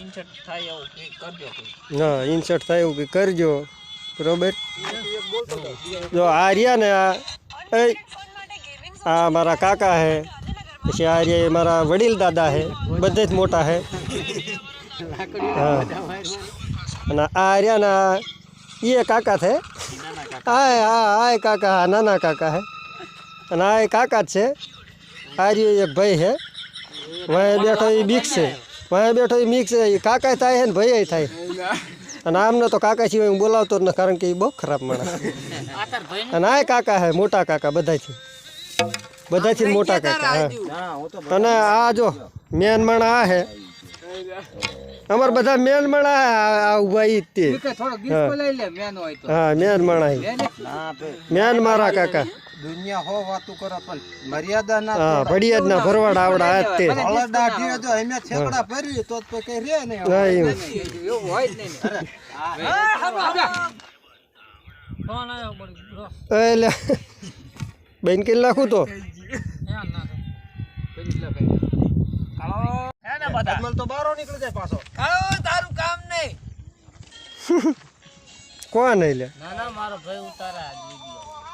Insert થાય એવું કંઈક કરજો કંઈક. હા ઇન્સર્ટ થાય એવું કંઈક કરજો. બરોબર? જો આ રહ્યા ને આ, એ, આ મારા કાકા હે, પછી આ રહ્યા એ મારા વડીલ દાદા હે, બધે જ મોટા હે. હા. અને આ રહ્યા ને આ એ કાકા છે. હા હા હા કાકા હા નાના કાકા હે. અને આ એ કાકા જ છે. આ રહ્યો એક ભાઈ છે વાંહે બેઠો એ મિક્સ છે. વાંહે બેઠો એ મિક્સ કાકા થાય છે ને ભાઈ થાય. અને આમને તો કાકા સિવાય હું બોલાવતો જ ન કારણ કે એ બહુ ખરાબ માણસ અને આ કાકા હે મોટા કાકા બધાથી. બધાથી મોટા કાકા હા. અને આ જો મેન માણા આ હે અમાર બધા મેન માણા આ આ ઊભા ઈ તે. હા. મેન માણા મેન મારા કાકા. દુનિયા હો વાતું કરો પણ મર્યાદા ના હા ભડિયાદ ના ભરવાડ આવડા આ તે હળદ દાઢી જો અમે છેકડા ભરી તો તો કઈ રે નહીં હા, એવું. ફોન આવ્યો પડી રો એટલે બેન કે નાખું તો. ધ્યાન ના કાળો. હે ને બધા. અજમલ તો બારો નીકળી પાછો. તારું કામ નહીં. કોણ એટલે ના ના મારો ભાઈ ઉતારા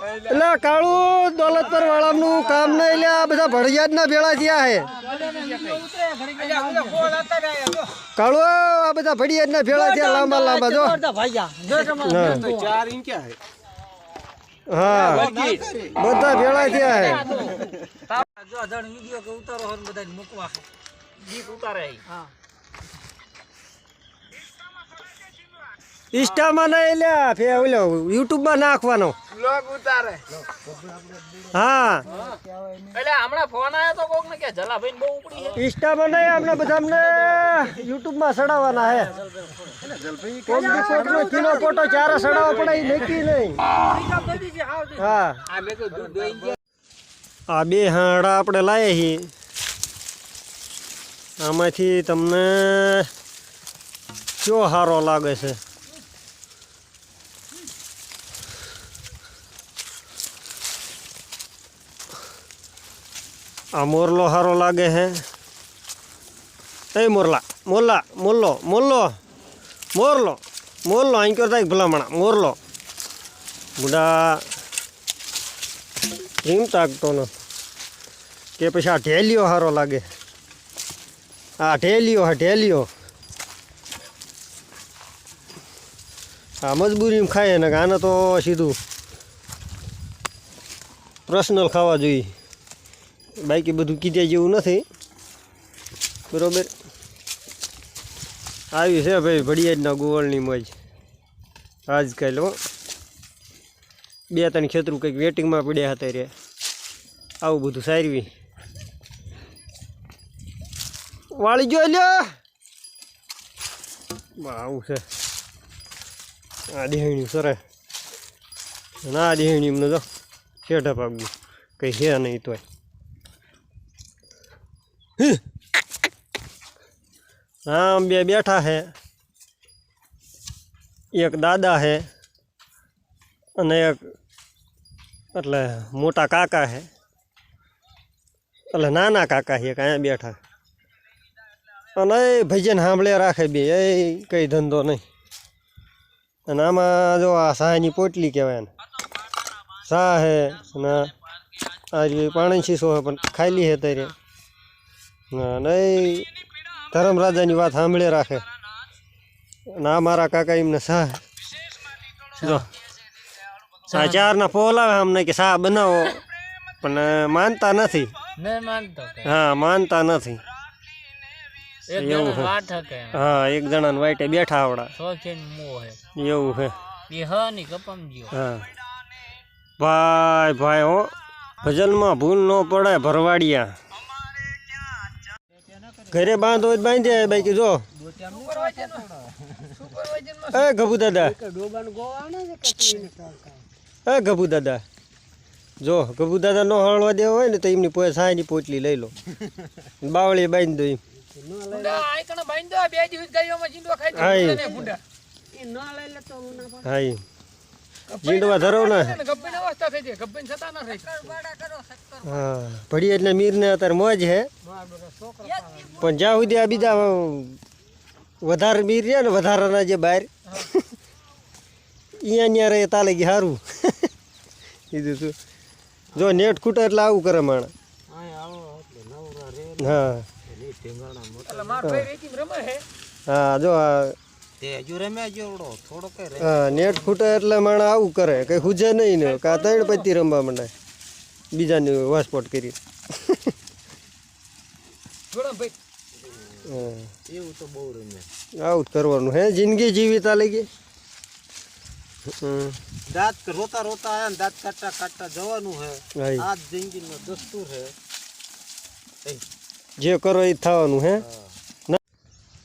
એટલે કાળું દોલતપર વાળાનું કામ નહીં એટલે આ બધા ભડિયાદ ના ભેળા થયા હે કાળું, આ બધા ભડિયાદ ના ભેળા થયા, લાંબા લાંબા, જો. હા. બધા ભેળા થયા હે ઉતારો બધા મૂકવા. ઉતારે હા ઇન્સ્ટામાં નહીં લે ફે ઓલો યુટ્યુબમાં નાખવાનો. બ્લોગ ઉતારે. હા. એટલે હમણાં ફોન આવ્યો તો કોક ને કે જલાભાઈ બહુ ઉપડી છે. ઇન્સ્ટામાં નહીં આપણે બધા અમને યુટ્યુબમાં સડાવવાના હે. કોક દી કોકનો કીનો ફોટો ચારે સડાવવા પડે એ નક્કી નહીં. હા. આ બે હાંડા આપણે લાવીએ છીએ. આમાંથી તમને કયો સારો લાગે છે? આ મોરલો સારો લાગે હે. એ મોરલા મોરલા, મોરલો મોરલો મોરલો મોરલો અહીં કરતા ભલામણા, મોરલો. બુડા એમ તાકતોનો કે પછી આ ઢેલિયો સારો લાગે. આ ઢેલિયો હા ઢેલિયો આ મજબૂરીમાં ખાય ને આને તો સીધું પર્સનલ ખાવા જોઈએ. બાકી બધું કીધે જેવું નથી. બરોબર? આવી છે ભાઈ ભડિયાજના ગોવળની મોજ. આજકાલ હો. બે ત્રણ ખેતરું કંઈક વેટિંગમાં પડ્યા હતા રે. આવું બધું સારવી. વાળી જો લ્યો. આવું છે. આ દેહણ્યું સરે ના આ દેહણી એમને જો. શેઠા પાકું કંઈ છે નહીં તોય. આમ બે બેઠા હે. એક દાદા હે અને એક એટલે મોટા કાકા હે. એટલે નાના કાકા હે અહીંયા બેઠા. અને એ ભજન સાંભળે રાખે બે, એ કંઈ ધંધો નહીં. અને આમાં જો આ સાની પોટલી કહેવાય ને. સા હે અને આ પાણી શીશો છે પણ ખાલી હે ત્યારે એ ધર્મરાજાની વાત સાંભળે રાખે. ના આ મારા કાકા એમને સા જો. ચારના પોલાવે અમને કે સા બનાવો. પણ માનતા નથી. નહીં હા માનતા નથી. એવું જણ છે. હા એક જણાને વાઈટે બેઠા આવડા. એવું છે. હ ભાઈ ભાઈ હો. ભજનમાં ભૂલ ન પડે ભરવાડિયા. ઘરે બાંધો હોય તો બાંધી આવે બાકી જો. એ ગભુ દાદા. એ ગભુ દાદા. જો ગભુ દાદા નો હળવા દેવો હોય ને તો એમની પોએ સાંજની પોટલી લઈ લો. બાવળી બાંધી દો એમ આઈકણ બાંધો બે દિવસ ગાયોમાં જીંડવા ખાઈ હા, એ. ને હા એમ જીંડવા ધરો ને. ગબ્બીન અવસ્થા થઈ જાય ગબ્બીન છતાં ના થઈ હા ભડી એટલે મીરને અત્યારે મોજ હે. પણ જ્યાં સુધી આ બીજા વધારે મીર રહ્યા ને વધારાના જે બહાર અહીંયા ત્યાં રહે તાલે કે સારું કીધું તું જો નેટ ખૂટે એટલે આવું કરે માણા. હા. એટલે માર ભાઈ વેચીને રમે છે હા જો હા નેટ ખૂટે એટલે માણા આવું કરે. કંઈ હુજે નહીં ને. કાં ત્રણ પછી રમવા માંડે. બીજાની વાસપોટ કરી. એવું તો બહુ રમ્યા આવું જ કરવાનું હે જિંદગી જીવી લઈ હમ. દાંત રોતા રોતા આયા ને દાંત કાટતા કાટતા જવાનું હે. આ જ જિંદગીનો દસ્તુર હે. જે કરો એ થવાનું હે.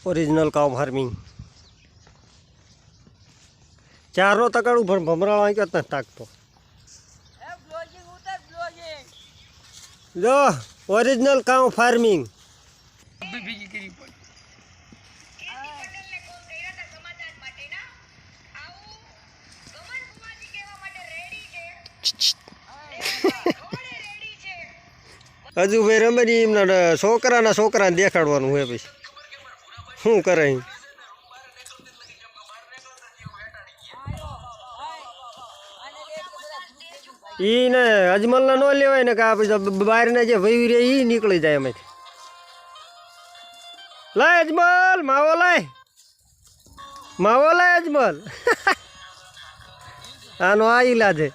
ઓરિજિનલ કામ ફાર્મિંગ ચારનો તકાડું પણ ભમરાળો ક્યાં તાકતો. એ બ્લોગિંગ ઉતાર જો ઓરિજિનલ કામ ફાર્મિંગ હજુ ભાઈ રમેરી એમના છોકરાના છોકરાને દેખાડવાનું હોય પછી. શું કરે ઈ? ને અજમલના ન લેવાય ને કે આ પછી બહારના જે વહી રે ઈ નીકળી જાય એમાંથી લાય અજમલ, માવો લાય. માવો લાય અજમલ. આનો આ ઈલાજ છે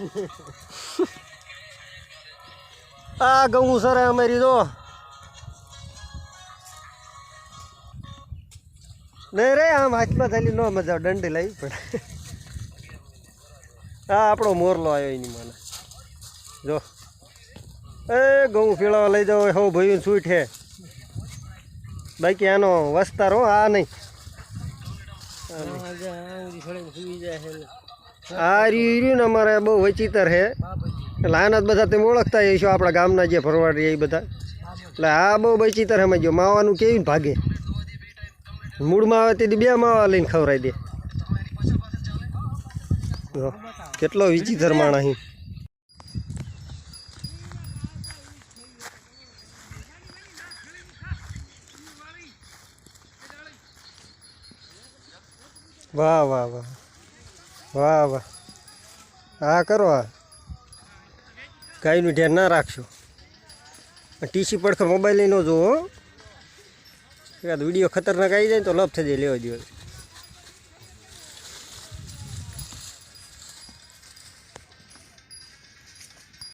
આ ઘઉં સરે અમારી જો નહીં રે આમ હાથમાં થાલી ન મજા દંડી લાવી પડે આ આપણો મોરલો આવ્યો એની મને. જો. એ ઘઉં પીળાવા લઈ જાઓ હો ભાઈ છૂટે બાકી આનો વસ્તાર હો આ નહીં. આ રહ્યું ને અમારે બહુ વચિતર છે. એટલે આના બધા તમે ઓળખતા હશો આપણા ગામના જે ફરવાડી એ બધા. એટલે આ બહુ વચિતર સમજ માવાનું કેવી ભાગે? મૂળમાં આવે તેથી બે માવા લઈને ખવડાવી દે. કેટલો વિચિત્ર માણસ અહીં. વાહ વાહ વાહ. વાહ વાહ. હા કરો આ. ગાયનું ધ્યાન ના રાખશો. ટીસી પડખર મોબાઈલ લઈને ન જોવો એકાદ વીડિયો ખતરનાક આવી જાય તો લપ થઈ જાય, લેવા દિવસ